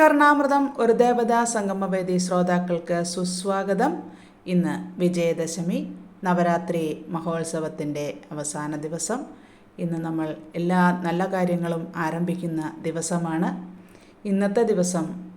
കർണാമൃതം ഒരു ദേവതാ സംഗമവേദി ശ്രോതാക്കൾക്ക് സുസ്വാഗതം. ഇന്ന് വിജയദശമി നവരാത്രി മഹോത്സവത്തിന്റെ അവസാന ദിവസം. ഇന്ന് നമ്മൾ എല്ലാ നല്ല കാര്യങ്ങളും ആരംഭിക്കുന്ന ദിവസമാണ്. ഇന്നത്തെ ദിവസം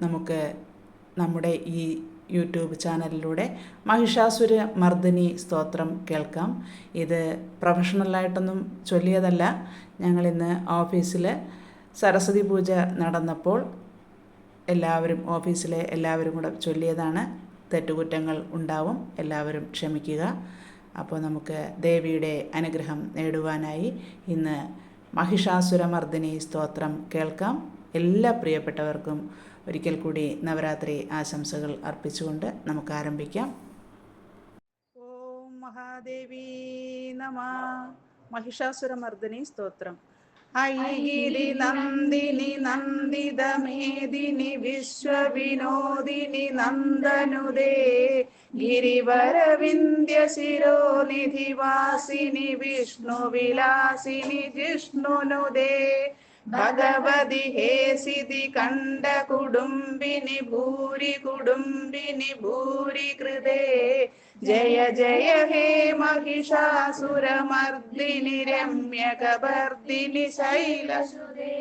നമുക്ക് നമ്മുടെ ഈ യൂട്യൂബ് ചാനലിലൂടെ മഹിഷാസുര മർദ്ദിനി സ്തോത്രം കേൾക്കാം. ഇത് പ്രൊഫഷണലായിട്ടൊന്നും ചൊല്ലിയതല്ല. ഞങ്ങളിന്ന് ഓഫീസിൽ സരസ്വതി പൂജ നടന്നപ്പോൾ എല്ലാവരും ഓഫീസിലെ എല്ലാവരും കൂടെ ചൊല്ലിയതാണ് തെറ്റുകുറ്റങ്ങൾ ഉണ്ടാവും. എല്ലാവരും ക്ഷമിക്കുക. അപ്പോൾ നമുക്ക് ദേവിയുടെ അനുഗ്രഹം നേടുവാനായി ഇന്ന് മഹിഷാസുരമർദ്ദിനി സ്തോത്രം കേൾക്കാം. എല്ലാ പ്രിയപ്പെട്ടവർക്കും ഒരിക്കൽ കൂടി നവരാത്രി ആശംസകൾ അർപ്പിച്ചുകൊണ്ട് നമുക്ക് ആരംഭിക്കാം. ഓം മഹാദേവി നമ. മഹിഷാസുരമർദ്ദിനി സ്തോത്രം. ഐഗിരി നന്ദിനി നന്ദിതമേദിനി വിശ്വവിനോദിനി നന്ദനുദേ ഗിരിവരവിന്ധ്യ ശിരോനിധി വാസിനി വിഷ്ണു വിലാസിനി ജിഷ്ണുനുദേ ഭഗവതി ഹേസിതി കണ്ട കുടുംബിനി ഭൂരി കുടുംബിനി ഭൂരി കൃതേ ജയ ജയ ഹേ महिषासुरमर्दिनि रम्यकवर्दिनि शैलसुदे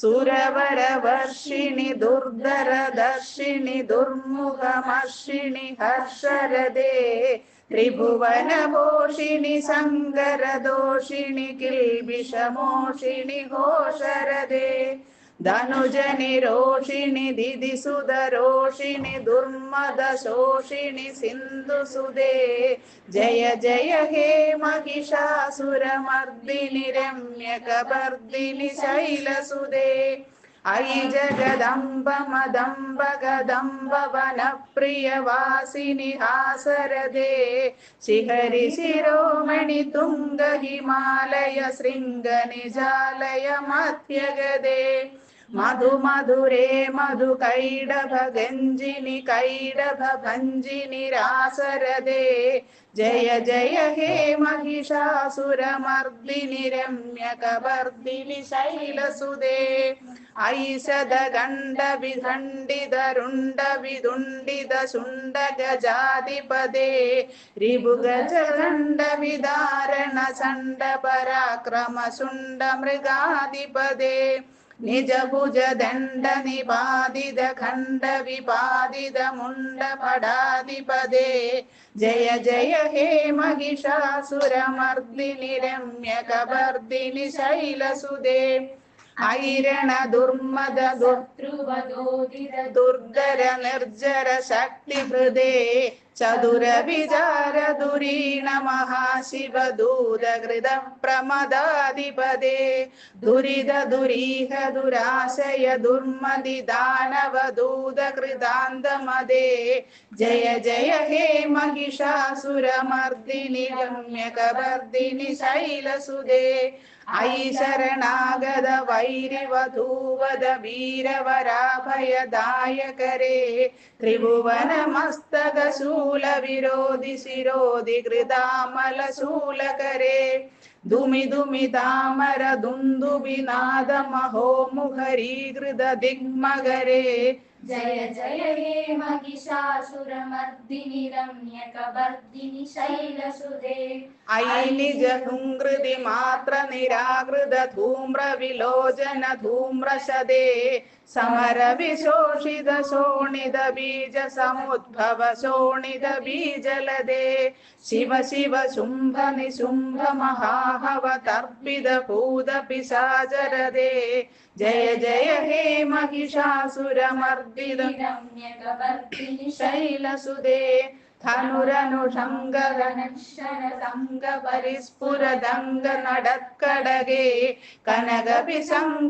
सुरवरवर्षिणि दुर्धरदर्शिनि दुर्मुखमर्षिणि हर्षरदे त्रिभुवनभोषिणि सङ्गरदोषिणि किल्बिषमोषिणि घोषरदे धनुजनिरोषिणि दिदिसुदरोषिणि दुर्मदशोषिणि सिन्धुसुदे जय जय हे महिषासुरमर्दिनि रम्यकवर्दिनि शैलसुदे अयि जगदम्ब मदम्ब गदम्ब वनप्रियवासिनि हासरदे शिखरि शिरोमणि तुङ्ग हिमालय शृङ्गनिजालय मध्यगदे ಮಧು ಮಧುರೇ ಮಧು ಕೈಡಭ ಗಂಜಿನಿ ಕೈಡಭ ಭಂಜಿನಿ ರಾಸರದೆ. ಜಯ ಜಯ ಹೇ ಮಹಿಷಾಸುರ ಮರ್ದಿನಿ ರಮ್ಯ ಕಬರ್ದಿನಿ ಶೈಲಸುದೆ. ಐಷದ ಗಂಡ ವಿಧಂಡಿದ ರುಂಡ ವಿದುಂಡಿದ ಸುಂಡ ಗಜಾಧಿಪದೆ ರಿಭುಗಜ ಗಂಡ ವಿದಾರಣ ಸಂಡ ಪರಾಕ್ರಮ ಸುಂಡ ಮೃಗಾಧಿಪದೆ. निजभुजदण्डनिपादित खण्डविपादितमुण्डपडाधिपदे जय जय हे महिषासुरमर्दिनिरम्य कबर्दिनि शैलसुदे ऐरण दुर्मद दुर्ध्रुवदोदित दुर्धर निर्जर शक्तिहृदे ചതുരവിചാരദുരീണ മഹാശിവദൂരഹൃത പ്രമദാധിപതേ. ദുരിത ദുരീഹ ദുരാശയ ദുർമതി ദാനവദൂത കൃതാന്തമദേ ജയ ജയ ഹേ മഹിഷാസുരമർദിനി ഗമ്യ ശൈലസുദേ ഐ ശരണാഗത വൈരിവധൂവത വീരവരാഭയദായകരേ ത്രിഭുവനമസ്തകശൂ शिरोधि कृतामलशूलकरे दुमि दुमि तामर दुन्दुबिनाद महोमुखरीकृत दिग्मगरे जय जय हे महिषासुरमर्दिनि रम्यकवर्दिनि शैलसुदे ऐ निज हृङ्कृति मात्र निराकृत धूम्र विलोचन धूम्रशदे समर विशोषित शोणित बीज समुद्भव शोणित बीजलदे शिव शिव शुम्भ निशुम्भ महाहव तर्पित भूत पिशाचरदे जय जय हे महिषासुरमर्दित रम्यकवर्दिनि शैलसुदे ധനുരനുഷംഗ शैलशरण സംഗ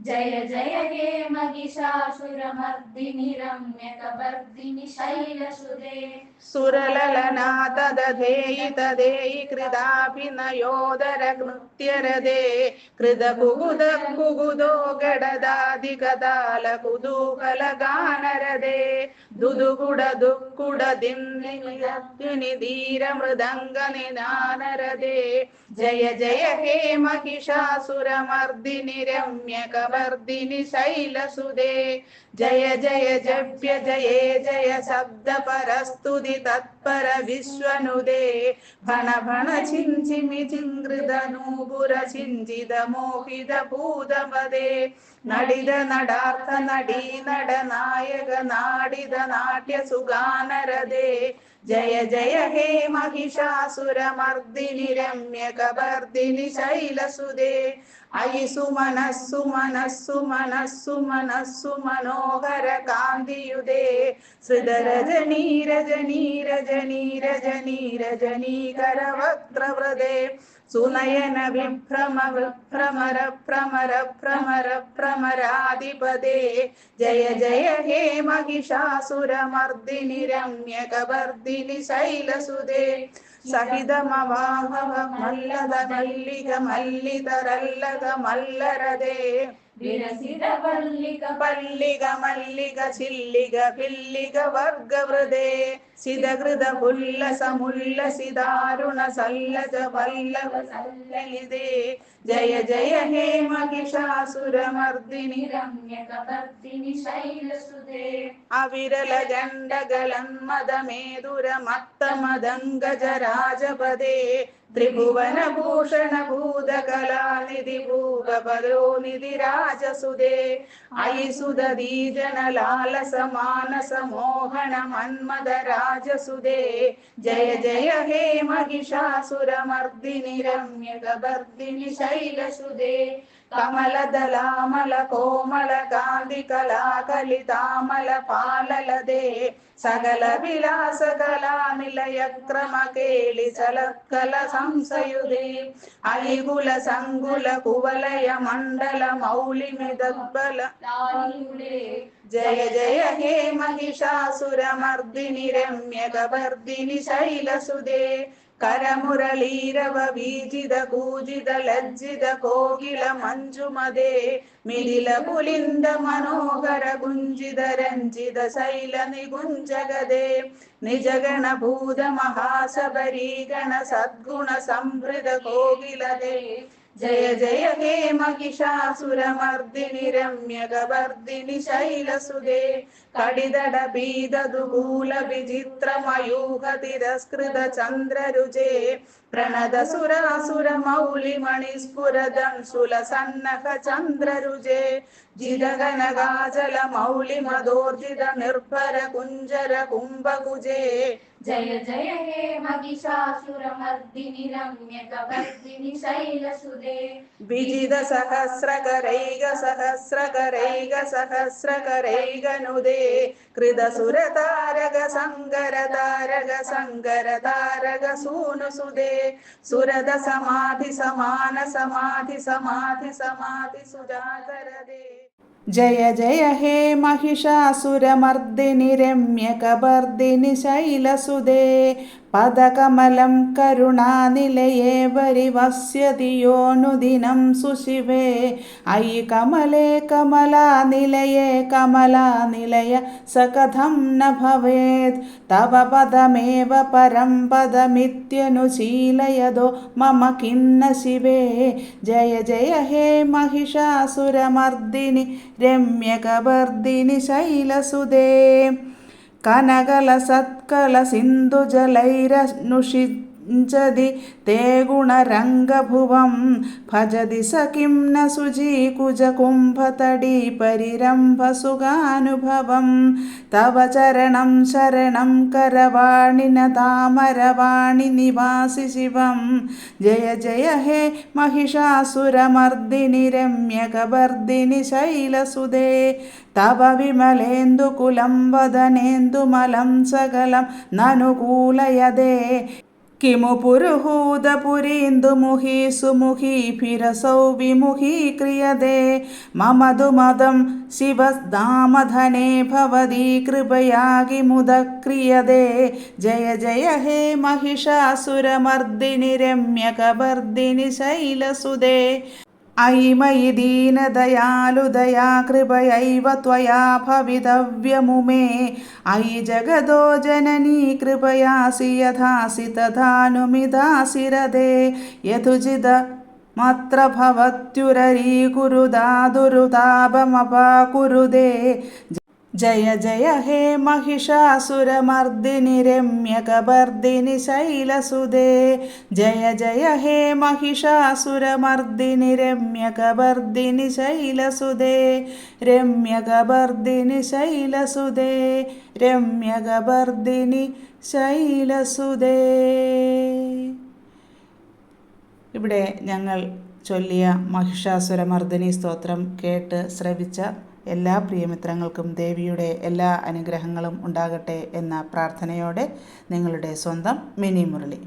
ಜಯ ಜಯ ಗೇ ಮಗಿಷಾಸುರ ಮರ್ದಿನಿ ರಮ್ಯ ಕರ್ದಿನಿ ಶೈಲ ಸುರೇ ಸುರಲನಾಥದ ಧೇಯಿ ತದೇಯಿ ಕೃದಾಭಿನ ಯೋಧರ ಕೃತ್ಯರದೇ. ಕೃದ ಕುಗುದ ಕುಗುದೋ ಗಡದಾದಿ ಗದಾಲ ಕುದೂಕಲ ಗಾನರದೇ ದುದುಗುಡ ದುಕ್ಕುಡ ದಿಂದಿನಿ ಧೀರ ಮೃದಂಗ ನಿನಾನರದೇ जय जय हे महिषासुरमर्दिनि रम्यकवर्दिनि शैलसुदे जय जय जव्य जये जय शब्दपरस्तुति तत्पर विश्वनुदे भण भण छिञ्चिमि चिङ्कृद नूपुर छिञ्जिद मोहिद भूतपदे ನಡಿದ ನಡಾರ್ಥ ನಡಿ ನಡ ನಾಯಕ ನಾಡಿದ ജയ ജയ ഹേ महिषासुरमर्दिनि രമ്യകവർദിനി ശൈലസുതേ അയി സുമനസ്സു മനസ്സു മനസ്സു മനസ്സു മനോഹര കാന്തിയുതേ ശ്രുതരജനീ രജനീ രജനീ രജനീ രജനീകര വക്രവ്രതേ സുനയന വിഭ്രമ വിഭ്രമര ഭ്രമര ഭ്രമര ഭ്രമരാധിപതേ ജയ ജയ ഹേ महिषासुरमर्दिनि രമ്യകവർദിനി ശൈലസുതേ സഹിതമവാഹവ മല്ലത മല്ലിക മല്ലിതരല്ലത മല്ലരതേ. വിരസിത പള്ളിക പള്ളിക മല്ലിക ചില്ലിക പില്ലിക വർഗവൃതേ സിതകൃത പുല്ലസമുല്ലസിദാരുണ സല്ലജ വല്ലവ സല്ലലിതേ. ജയ ജയ ഹേ മഹിഷാസുരമർദിനി രമ്യകർദിനി ശൈലസുതേ. അവിരല ജണ്ടഗലന്മദമേതുര മത്തമദംഗജ രാജപദേ മത്തമദംഗജരാജപദേ ത്രിഭുവന ഭൂഷണ ഭൂതകലാനിധി ഭൂപപദോ നിധി രാജസുദേ അയി സുദീജന ലാലസ മാനസ മോഹന മന്മദ രാജസുദേ ജയ ಕಮಲದಲಾಮಲ ಕೋಮಲ ಗಾಂಧಿ ಕಲಾ ಕಲಿತಾಮಲ ಪಾಲಲದೆ ಸಕಲ ವಿಲಾಸ ಕಲಾ ನಿಲಯ ಕ್ರಮ ಕೇಳಿ ಸಲಕಲ ಸಂಸಯುದೆ ಅಲಿಗುಲ ಸಂಗುಲ ಕುವಲಯ ಮಂಡಲ ಮೌಲಿಮೆ ದಬ್ಬಲ ಜಯ ಜಯ ಹೇ ಮಹಿಷಾಸುರ ಮರ್ದಿನಿ ರಮ್ಯ ಗಬರ್ದಿನಿ ಶೈಲಸುದೆ ಕರಮುರಳೀರವ ಬೀಜಿದ ಗೂಜಿದ ಲಜ್ಜಿದ ಕೋಗಿಲ ಮಂಜುಮದೆ ಮಿಲಿಲ ಪುಲಿಂದ ಮನೋಹರ ಗುಂಜಿದ ರಂಜಿದ ಶೈಲ ನಿಗುಂಜಗದೆ ನಿಜಗಣ ಭೂತ ಮಹಾಸಬರೀಗಣ ಸದ್ಗುಣ ಸಮೃದ ಕೋಗಿಲದೆ ಜಯ ಜಯ ಹೇಮ ಕಿಶಾಸುರ ಮರ್ದಿನಿ ರಮ್ಯ ಗರ್ದಿನಿ ಶೈಲಸುದೆ कडिदडबीदुमूल विचित्रमयूह तिरस्कृत चन्द्ररुजे प्रणद सुरासुर मौलि मणिस्फुरदंशुल सन्नख चन्द्ररुजे जिरगनगाजल मौलि मदोर्जित निर्भर कुञ्जर कुम्भकुजे जय जय हे महिषासुरमर्दिनि रम्यकवर्दिनि शैलसुदे विजिद सहस्रकरैग सहस्रकरैग सहस्रकरैगनुदे कृतसुरतारक सङ्कर तारक सङ्कर तारक सूनुसुदे सुरद समाधि समान समाधि समाधि समाधि सुजागरदे जय जय हे महिषासुरमर्दिनि रम्यकबर्दिनि शैलसुदे പദകമലം കരുണാനിലയേ വരിവസ്യതി യോനുദിനം സുശിവേ അയി കമലേ കമലാനിലയേ കമലാനിലയ സകഥം ന ഭവേത് തവ പദമേവ പരം പദമിത്യനുശീലയതോ മമ കിന്ന ശിവേ ജയ ജയ ഹേ महिषासुरमर्दिनि രമ്യകബർദിനി कनकलसत्कलसिन्धुजलैरनुषि भुञ्जति ते गुणरङ्गभुवं भजति स किं न सुजीकुजकुम्भतडीपरिरम्भसुगानुभवं तव चरणं शरणं करवाणिन तामरवाणि निवासि शिवं जय जय हे महिषासुरमर्दिनि रम्यकवर्दिनि शैलसुदे तव विमलेन्दुकुलं वदनेन्दुमलं सकलं ननुकूलयदे किमु पुरुहूदपुरीन्दुमुखी सुमुखी फिरसौ विमुखी क्रियते मम तु मदं शिवस्दामधने भवती कृपया किमुद क्रियते जय जय हे महिषासुरमर्दिनि रम्यकवर्दिनि शैलसुदे अयि मयि दीनदयालुदया कृपयैव त्वया भवितव्यमुमे अयि जगदो जननी कृपयासि यथासि तथानुमिदासि रदे यथुचिदमत्र भवत्युररीकुरुदादुरुतापमपाकुरुदे जय जय हे महिषासुरमर्दिनि रम्यकपर्दिनि शैलसुदे जय जय हे महिषासुरमर्दिनि रम्यकपर्दिनि शैलसुदे रम्यकपर्दिनि शैलसुदे രമ്യകബർദിനി ശൈലസുദേ ഇവിടെ ഞങ്ങൾ ചൊല്ലിയ മഹിഷാസുരമർദ്ദിനി സ്തോത്രം കേട്ട് ശ്രവിച്ച എല്ലാ പ്രിയമിത്രങ്ങൾക്കും ദേവിയുടെ എല്ലാ അനുഗ്രഹങ്ങളും ഉണ്ടാകട്ടെ എന്ന പ്രാർത്ഥനയോടെ നിങ്ങളുടെ സ്വന്തം മിനി മുരളി